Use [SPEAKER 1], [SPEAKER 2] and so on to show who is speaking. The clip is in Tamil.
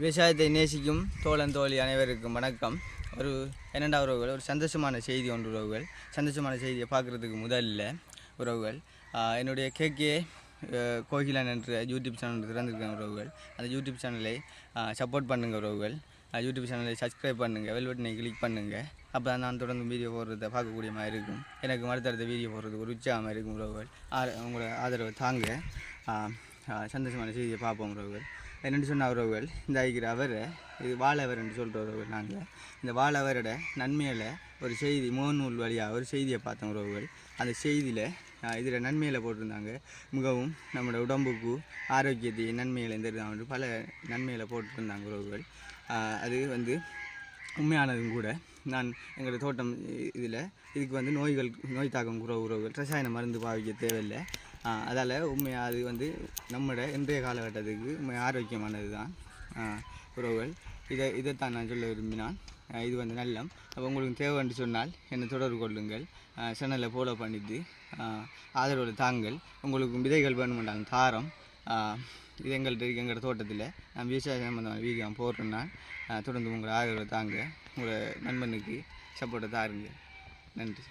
[SPEAKER 1] விவசாயத்தை நேசிக்கும் தோழன் தோழி அனைவருக்கும் வணக்கம். ஒரு என்னெண்டா உறவுகள்? ஒரு சந்தோஷமான செய்தி ஒன்று உறவுகள். சந்தோஷமான செய்தியை பார்க்குறதுக்கு முதல்ல உறவுகள். என்னுடைய கேகே கோகிலன் என்ற யூடியூப் சேனல் திறந்துருக்கேன் உறவுகள். அந்த யூடியூப் சேனலை சப்போர்ட் பண்ணுங்க உறவுகள். யூடியூப் சேனலை சப்ஸ்கிரைப் பண்ணுங்கள் வெல்வெட்டினை கிளிக் பண்ணுங்கள் அப்போ தான் நான் தொடர்ந்து வீடியோ போடுறத பார்க்கக்கூடிய மாதிரி இருக்கும். எனக்கு அடுத்தடுத்த வீடியோ போடுறதுக்கு ஒரு உற்சாகமாக இருக்கும் உறவுகள். ஆ- உங்களோட ஆதரவை தாங்க. சந்தோஷமான செய்தியை பார்ப்போம் உறவுகள். என்னென்னு சொன்ன உறவுகள் இந்த ஐக்கிற அவரை இது வாழவர் என்று சொல்கிற உறவுகள் நாங்கள் இந்த வாழவரோட நன்மையில் ஒரு செய்தி முகநூல் வழியாக ஒரு செய்தியை பார்த்தோம் உறவுகள். அந்த செய்தியில் இதில் நன்மையில் போட்டிருந்தாங்க. மிகவும் நம்மளோட உடம்புக்கு ஆரோக்கியத்தை நன்மையில் தெரிந்தாங்க பல நன்மையில் போட்டிருந்தாங்க உறவுகள். அது வந்து உண்மையானதும் கூட. நான் எங்களோட தோட்டம் இதில் இதுக்கு வந்து நோய்கள் நோய் தாக்கம் குற உறவுகள் ரசாயன மருந்து பாவிக்க தேவையில்லை. அதால் உண்மையாக அது வந்து நம்மளோட இன்றைய காலகட்டத்துக்கு உண்மை ஆரோக்கியமானது தான் உறவுகள். இதை இதைத்தான் நான் சொல்ல விரும்பினான் இது வந்து நல்லம். அப்போ உங்களுக்கு தேவைன்னு சொன்னால் என்னை தொடர்பு கொள்ளுங்கள். சேனலை ஃபாலோ பண்ணிட்டு ஆஹ் ஆதரவு தாங்கள். உங்களுக்கு விதைகள் வேணுமென்றாலும் தாரம். இது எங்கள்கிட்ட இருக்கு எங்களோட தோட்டத்தில். நான் விவசாய சம்பந்தமான வீகம் போடுறேன்னா தொடர்ந்து உங்களை ஆதரவை தாங்க. உங்களோட நண்பனுக்கு சப்போர்ட்டை தாருங்க நன்றி.